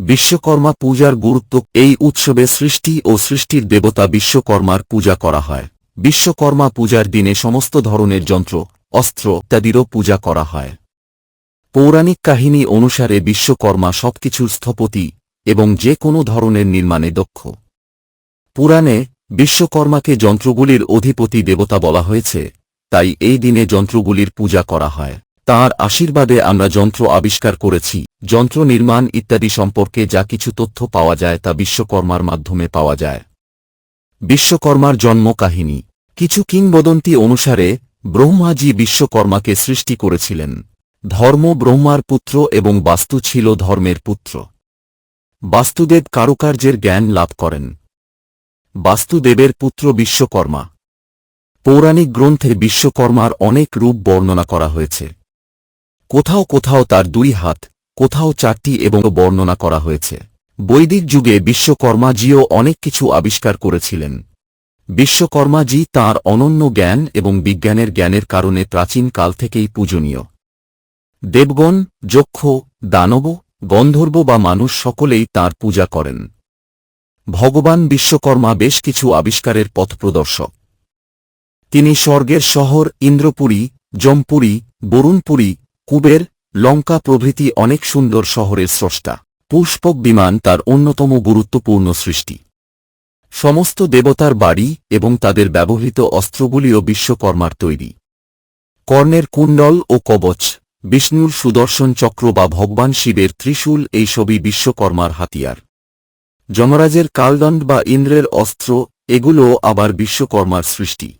বিশ্বকর্মা পূজার গুরুত্ব এই উৎসবে সৃষ্টি ও সৃষ্টির দেবতা বিশ্বকর্মার পূজা করা হয়। বিশ্বকর্মা পূজার দিনে সমস্ত ধরনের যন্ত্র, অস্ত্র ইত্যাদিরও পূজা করা হয়। পৌরাণিক কাহিনী অনুসারে বিশ্বকর্মা সবকিছুর স্থপতি এবং যে কোনো ধরনের নির্মাণে দক্ষ। পুরাণে বিশ্বকর্মাকে যন্ত্রগুলির অধিপতি দেবতা বলা হয়েছে, তাই এই দিনে যন্ত্রগুলির পূজা করা হয়। তার আশীর্বাদে আমরা যন্ত্র আবিষ্কার করেছি। যন্ত্র নির্মাণ ইত্যাদি সম্পর্কে যা কিছু তথ্য পাওয়া যায় তা বিশ্বকর্মার মাধ্যমে পাওয়া যায়। বিশ্বকর্মার জন্ম কাহিনী। কিছু কিংবদন্তি অনুসারে, ব্রহ্মাজি বিশ্বকর্মাকে সৃষ্টি করেছিলেন। ধর্ম ব্রহ্মার পুত্র এবং বাস্তু ছিল ধর্মের পুত্র। বাস্তুদেব কারুকার্যের জ্ঞান লাভ করেন। বাস্তুদেবের পুত্র বিশ্বকর্মা। পৌরাণিক গ্রন্থে বিশ্বকর্মার অনেক রূপ বর্ণনা করা হয়েছে। কোথাও কোথাও তার দুই হাত, কোথাও চারটি এবং বর্ণনা করা হয়েছে। বৈদিক যুগে বিশ্বকর্মাজিও অনেক কিছু আবিষ্কার করেছিলেন। বিশ্বকর্মাজি তাঁর অনন্য জ্ঞান এবং বিজ্ঞানের জ্ঞানের কারণে প্রাচীন কাল থেকেই পূজনীয়। দেবগণ, যক্ষ, দানব, গন্ধর্ব বা মানুষ সকলেই তাঁর পূজা করেন। ভগবান বিশ্বকর্মা বেশ কিছু আবিষ্কারের পথপ্রদর্শক তিনি স্বর্গের শহর ইন্দ্রপুরী, জমপুরী, বরুণপুরী কুবের, লঙ্কা প্রভৃতি অনেক সুন্দর শহরের স্রষ্টা। পুষ্পক বিমান তার অন্যতম গুরুত্বপূর্ণ সৃষ্টি। সমস্ত দেবতার বাড়ি এবং তাদের ব্যবহৃত অস্ত্রগুলিও বিশ্বকর্মার তৈরি। কর্ণের কুণ্ডল ও কবচ, বিষ্ণুর সুদর্শন চক্র বা ভগবান শিবের ত্রিশূল এইসবই বিশ্বকর্মার হাতিয়ার। যমরাজের কালদণ্ড বা ইন্দ্রের অস্ত্র এগুলো আবার বিশ্বকর্মার সৃষ্টি।